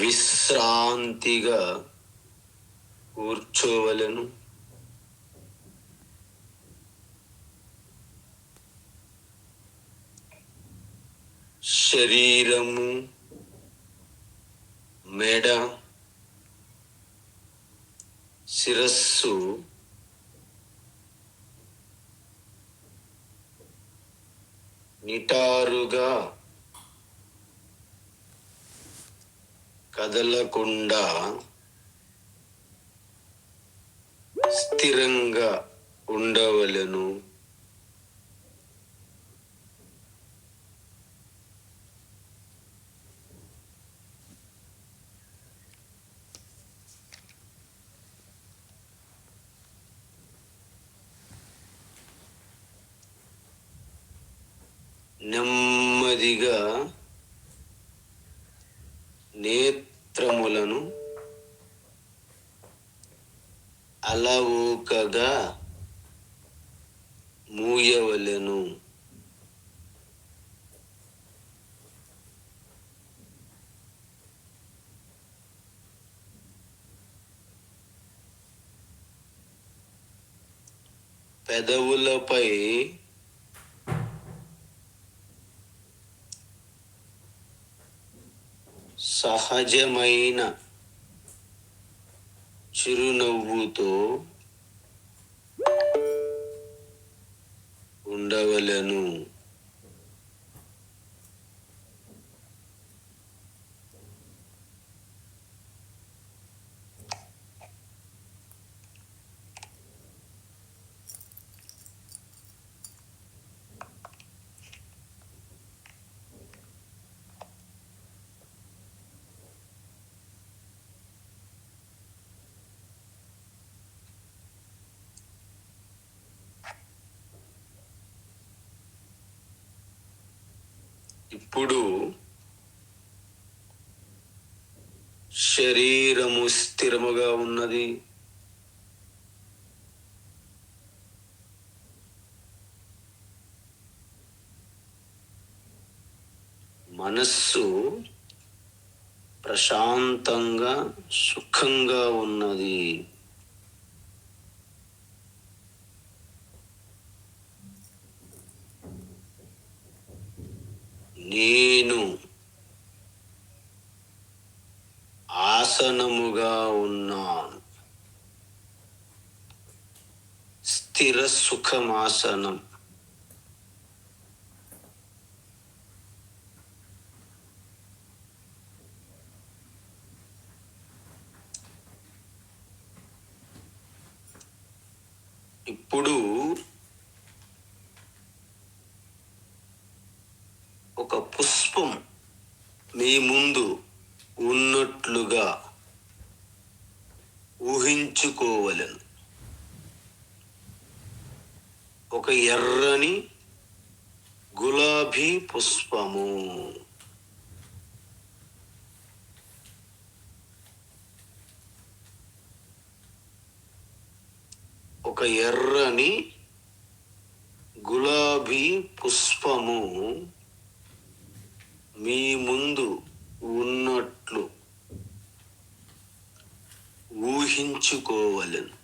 విశ్రాంతిగా కూర్చోవలను. శరీరము మెడ శిరస్సు నిటారుగా కదలకుండా స్థిరంగా ఉండవలను. నెమ్మదిగా పెదవులపై సహజమైన చిరునవ్వుతో ఉండవలను. ఇప్పుడు శరీరము స్థిరముగా ఉన్నది. మనస్సు ప్రశాంతంగా సుఖంగా ఉన్నది. నేను ఆసనముగా ఉన్నాను. స్థిర సుఖమాసనం. ఇప్పుడు ఒక పుష్పం మీ ముందు ఉన్నట్లుగా ఊహించుకోవలను ఒక ఎర్రని గులాబీ పుష్పము. ఒక ఎర్రని గులాబీ పుష్పము. మీ ముందు ఉన్నట్లు ఊహించుకోవలను.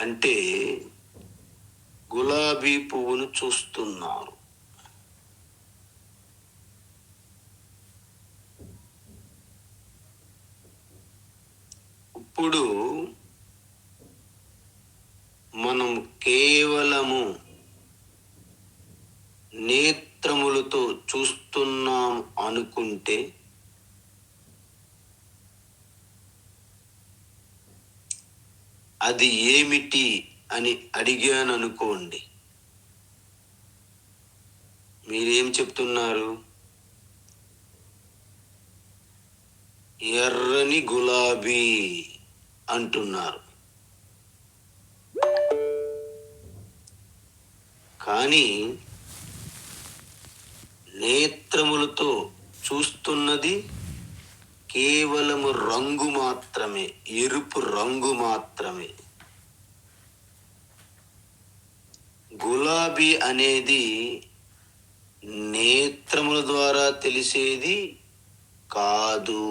అంటే గులాబీ పువ్వును చూస్తున్నారు. ఇప్పుడు మనం కేవలము నేత్రములతో చూస్తున్నాం అనుకుంటే అది ఏమిటి అని అడిగాను అనుకోండి మీరేం చెప్తున్నారు? ఎర్రని గులాబీ అంటున్నారు. కానీ నేత్రములతో చూస్తున్నది కేవలము రంగు మాత్రమే ఎరుపు రంగు మాత్రమే. గులాబీ అనేది నేత్రముల ద్వారా తెలిసేది కాదు.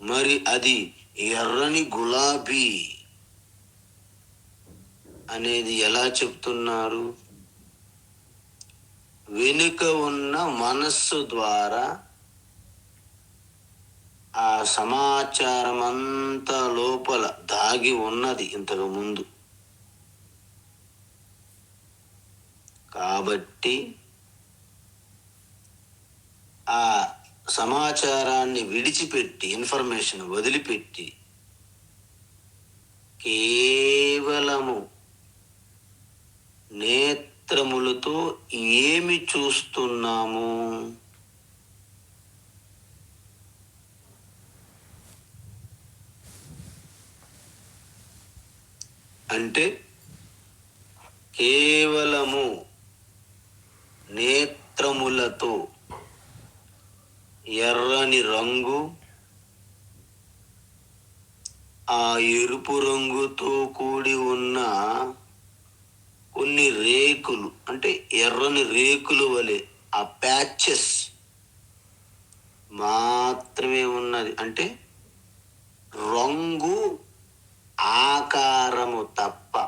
మరి అది ఎర్రని గులాబీ అనేది ఎలా చెప్తున్నారు? వెనుక ఉన్న మనస్సు ద్వారా ఆ సమాచారం అంతా లోపల దాగి ఉన్నది ఇంతకు ముందు. కాబట్టి ఆ సమాచారాన్ని విడిచిపెట్టి ఇన్ఫర్మేషన్ వదిలిపెట్టి కేవలము నేత్రములతో ఏమి చూస్తున్నాము? అంటే కేవలము నేత్రములతో ఎర్రని రంగు ఆ ఎరుపు రంగుతో కూడి ఉన్న కొన్ని రేకులు అంటే ఎర్రని రేకులు వలె ఆ ప్యాచెస్ మాత్రమే ఉన్నది. అంటే రంగు ఆకారము తప్ప.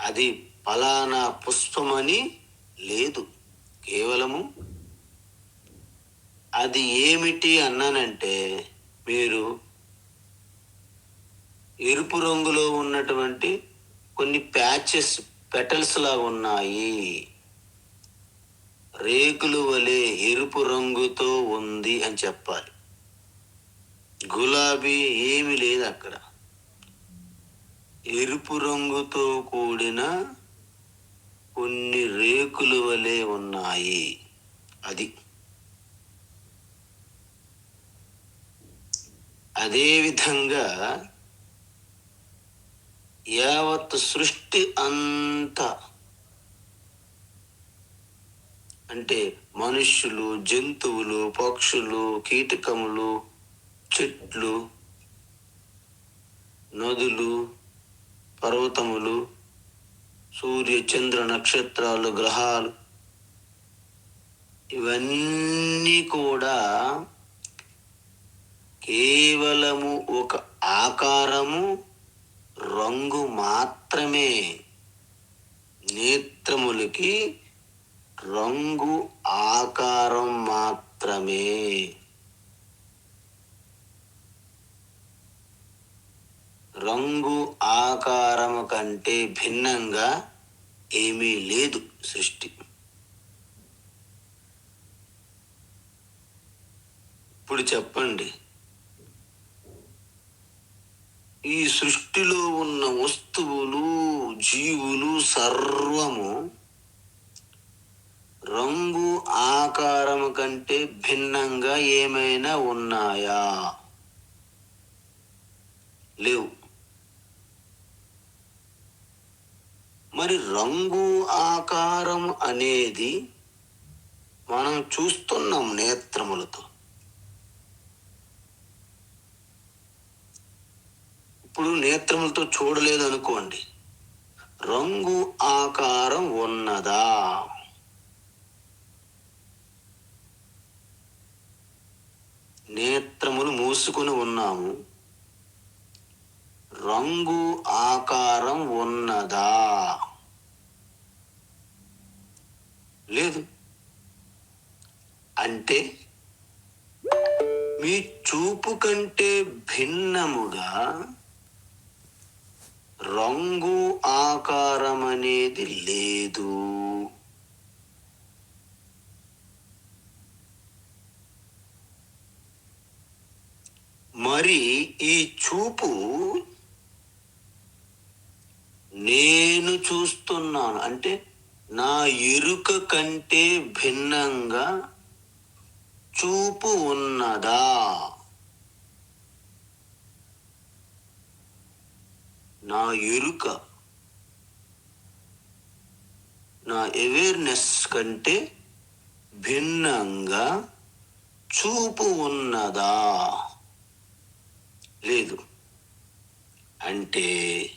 అది ఫలానా పుష్పమని లేదు. కేవలము అది ఏమిటి అన్నానంటే మీరు ఎరుపు రంగులో ఉన్నటువంటి కొన్ని ప్యాచెస్ పెటల్స్ లాగా ఉన్నాయి. రేకులు వలె ఎరుపు రంగుతో ఉంది అని చెప్పాలి. గులాబీ ఏమి లేదు అక్కడ. ఎరుపు రంగుతో కూడిన కొన్ని రేకులు వలె ఉన్నాయి. అది. అదేవిధంగా యావత్ సృష్టి అంతా. అంటే మనుష్యులు జంతువులు పక్షులు కీటకములు చెట్లు నదులు పర్వతములు సూర్య చంద్ర నక్షత్రాలు గ్రహాలు ఇవన్నీ కూడా కేవలము ఒక ఆకారము రంగు మాత్రమే నేత్రములకి రంగు ఆకారం మాత్రమే. రంగు ఆకారము కంటే భిన్నంగా ఏమీ లేదు సృష్టి. ఇప్పుడు చెప్పండి ఈ సృష్టిలో ఉన్న వస్తువులు జీవులు సర్వము రంగు ఆకారము కంటే భిన్నంగా ఏమైనా ఉన్నాయా? లేవు. మరి రంగు ఆకారం అనేది మనం చూస్తున్నాం నేత్రములతో. ఇప్పుడు నేత్రములతో చూడలేదు అనుకోండి రంగు ఆకారం ఉన్నదా? నేత్రములు మూసుకుని ఉన్నాము. రంగు ఆకారం ఉన్నదా? లేదు. అంటే మీ చూపు కంటే భిన్నముగా రంగు ఆకారం అనేది లేదు. మరి ఈ చూపు నేను చూస్తున్నాను. అంటే నా ఎరుక కంటే భిన్నంగా చూపు ఉన్నదా? నా ఎరుక. నా అవేర్నెస్ కంటే భిన్నంగా చూపు ఉన్నదా? లేదు. అంటే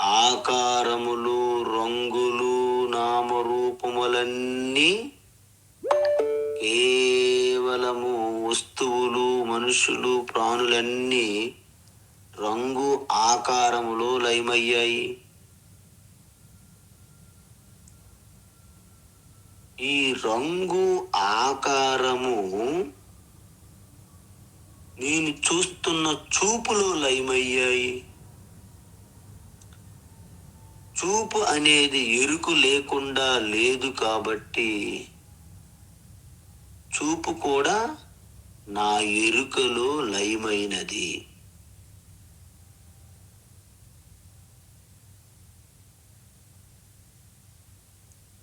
ఆకారములు రంగులు నామ రూపములన్నీ కేవలము వస్తువులు మనుషులు ప్రాణులన్నీ రంగు ఆకారములో లయమయ్యాయి. ఈ రంగు ఆకారము నేను చూస్తున్న చూపులో లయమయ్యాయి. చూపు అనేది ఎరుకు లేకుండా లేదు కాబట్టి చూపు కూడా నా ఎరుకలో లయమైనది.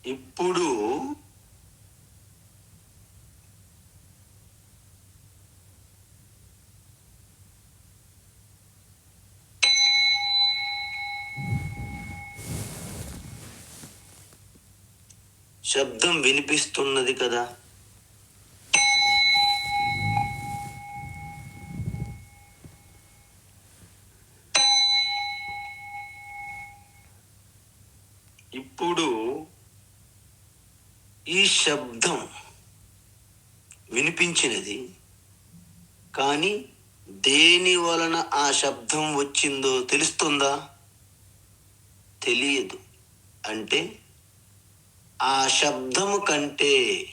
ఇప్పుడు శబ్దం వినిపిస్తున్నది కదా ఇప్పుడు ఈ శబ్దం వినిపించినది కానీ దేని వలన ఆ శబ్దం వచ్చిందో తెలుస్తుందా? తెలియదు. అంటే ఆ శబ్దము కంటే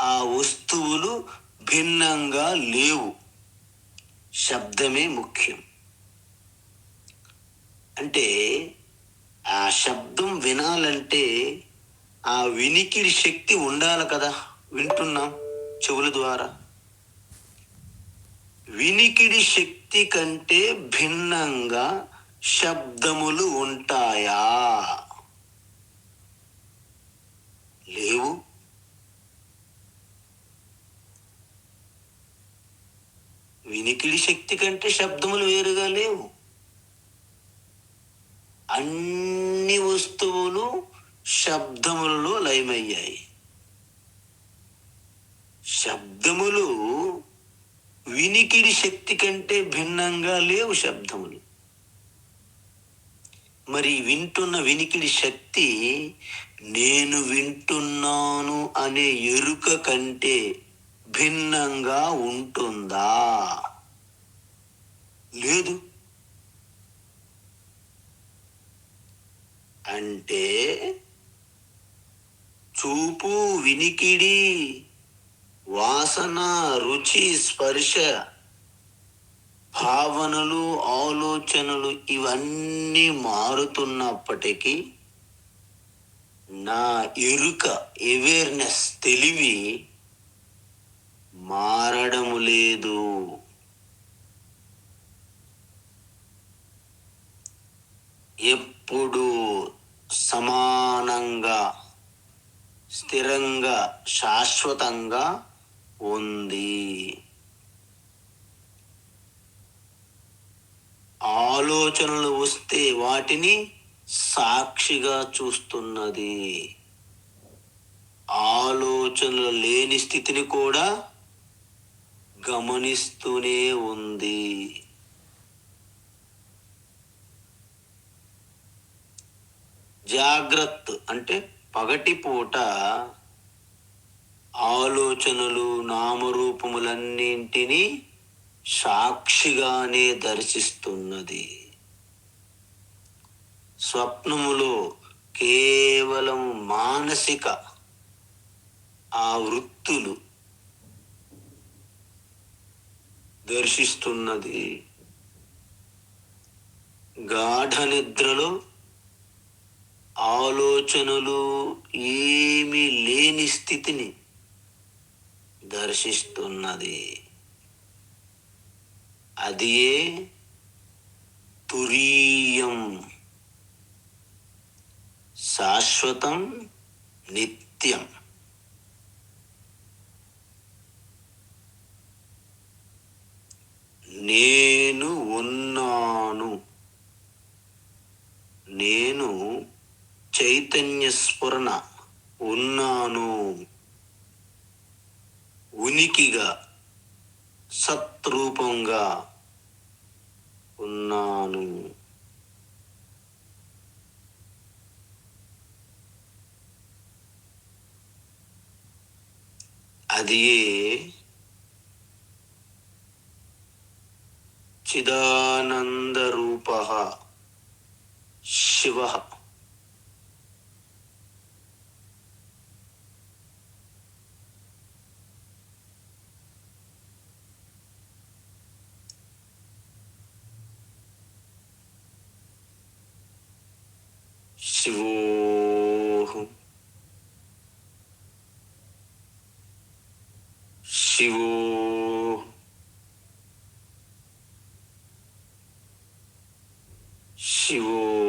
ఆ వస్తువులు భిన్నంగా లేవు. శబ్దమే ముఖ్యం. అంటే ఆ శబ్దం వినాలంటే ఆ వినికిడి శక్తి ఉండాలి కదా వింటున్నాం చెవుల ద్వారా. వినికిడి శక్తి కంటే భిన్నంగా శబ్దములు ఉంటాయా? లేవు. వినికిడి శక్తి కంటే శబ్దములు వేరుగా లేవు. అన్ని వస్తువులు శబ్దములలో లయమయ్యాయి. శబ్దములు వినికిడి శక్తి కంటే భిన్నంగా లేవు శబ్దములు. మరి వింటున్న వినికిడి శక్తి నేను వింటున్నాను అనే ఎరుక కంటే భిన్నంగా ఉంటుందా? లేదు. అంటే చూపు వినికిడి వాసన రుచి స్పర్శ. భావనలు ఆలోచనలు ఇవన్నీ మారుతున్నప్పటికీ నా ఎరుక అవేర్నెస్ తెలివి మారడము లేదు. ఎప్పుడు సమానంగా స్థిరంగా శాశ్వతంగా ఉంది. ఆలోచనలు వస్తే వాటిని సాక్షిగా చూస్తున్నది. ఆలోచనలు లేని స్థితిని కూడా గమనిస్తూనే ఉంది. జాగ్రత్త అంటే పగటిపూట ఆలోచనలు నామరూపములన్నింటినీ సాక్షిగానే దర్శిస్తున్నది. స్వప్నములో కేవలం మానసిక ఆ వృత్తులు దర్శిస్తున్నది. గాఢ నిద్రలో ఆలోచనలు ఏమీ లేని స్థితిని దర్శిస్తున్నది. అదియే తురీయం. శాశ్వతం నిత్యం. నేను ఉన్నాను. నేను చైతన్య స్ఫురణ ఉన్నాను. ఉనికిగా సత్రూపంగా ఉన్నాను. అది చిదానందరూప శివ. శివో శివో శివో ఓ